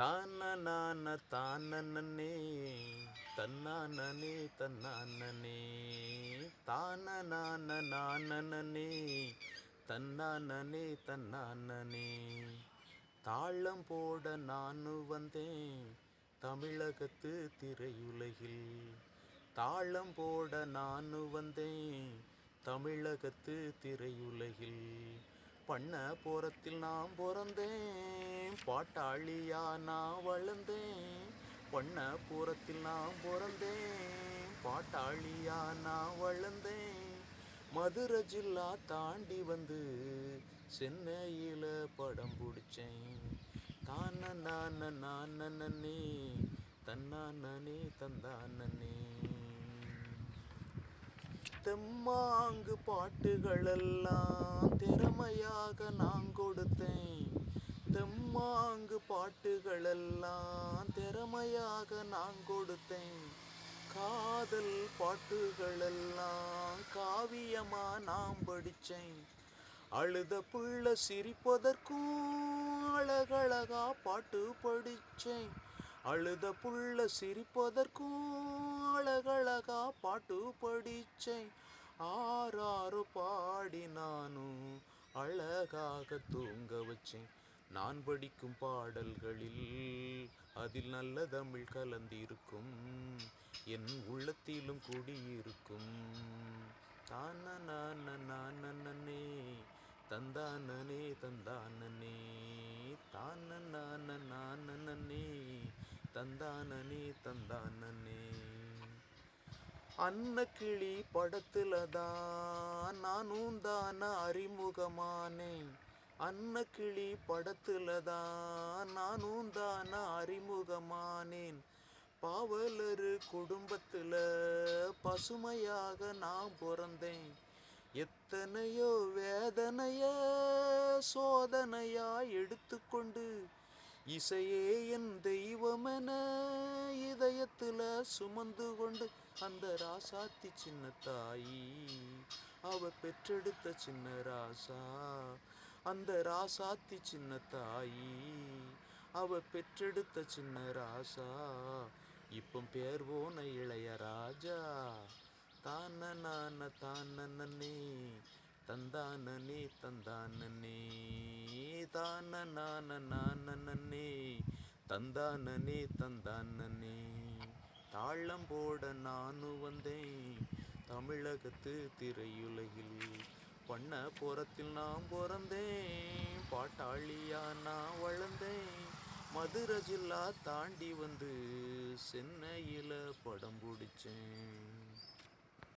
தானனான தானனனே தன்னானே தன்னானே தானனான நானனனே தன்னானே தன்னானனே. தாளம் போட நானு வந்தேன் தமிழகத்து திரையுலகில். தாளம் போட நானு வந்தேன் தமிழகத்து திரையுலகில். பண்ண போறத்தில் நான் பிறந்தேன். பாட்டாளியா நான் வளர்ந்தேன். பண்ண போறத்தில் நான் பிறந்தேன். பாட்டாளியா நான் வளர்ந்தேன். மதுரை ஜில்லா தாண்டி வந்து சென்னையில் படம் பிடிச்சேன். தான நான நானே தன்னானே தந்தானே. தெம்மாங்கு பாட்டுகளெல்லாம் திறமையாக நான் கொடுத்தேன். தெம்மாங்கு பாட்டுகளெல்லாம் திறமையாக நான் கொடுத்தேன். காதல் பாட்டுகளெல்லாம் காவியமா நான் படித்தேன். அழுத புள்ள சிரிப்பதற்கும் அழகழகா பாட்டு படித்தேன். அழுத புள்ள சிரிப்பதற்கும் அழகழகா பாட்டு படிச்சேன். ஆறாறு பாடி நானும் அழகாக தூங்க வச்சேன். நான் படிக்கும் பாடல்களில் அதில் நல்ல தமிழ் கலந்திருக்கும். என் உள்ளத்திலும் குடியிருக்கும். தானே தந்தானனே தந்தானனே தான தந்தானனே தந்தானனே. அன்னக்கிளி படத்துல தான் நானும் தான அறிமுகமானேன் அன்னக்கிளி படத்துல தான் நானும் தான அறிமுகமானேன். பாவலரு குடும்பத்துல பசுமையாக நான் பிறந்தேன். எத்தனையோ வேதனைய சோதனையா எடுத்துக்கொண்டு இசையே என் தெய்வமென இதயத்துல சுமந்து கொண்டு அந்த ராசாத்தி சின்ன தாயி அவ பெற்றெடுத்த சின்ன ராசா. அந்த ராசாத்தி சின்ன தாயி அவ பெற்றெடுத்த சின்ன ராசா. இப்போ பேர் போன இளைய ராஜா. தான நான தானனே தந்தானனே தந்தானனே தான நான நானனே தந்தானனே தந்தானனே. தாளம் போட நானும் வந்தேன் தமிழகத்து திரையுலகில். பண்ண போறத்தில் நான் பிறந்தேன் பாட்டாளியா நான் வளர்ந்தேன். மதுரை ஜில்லா தாண்டி வந்து சென்னையில் படம் பிடிச்சேன்.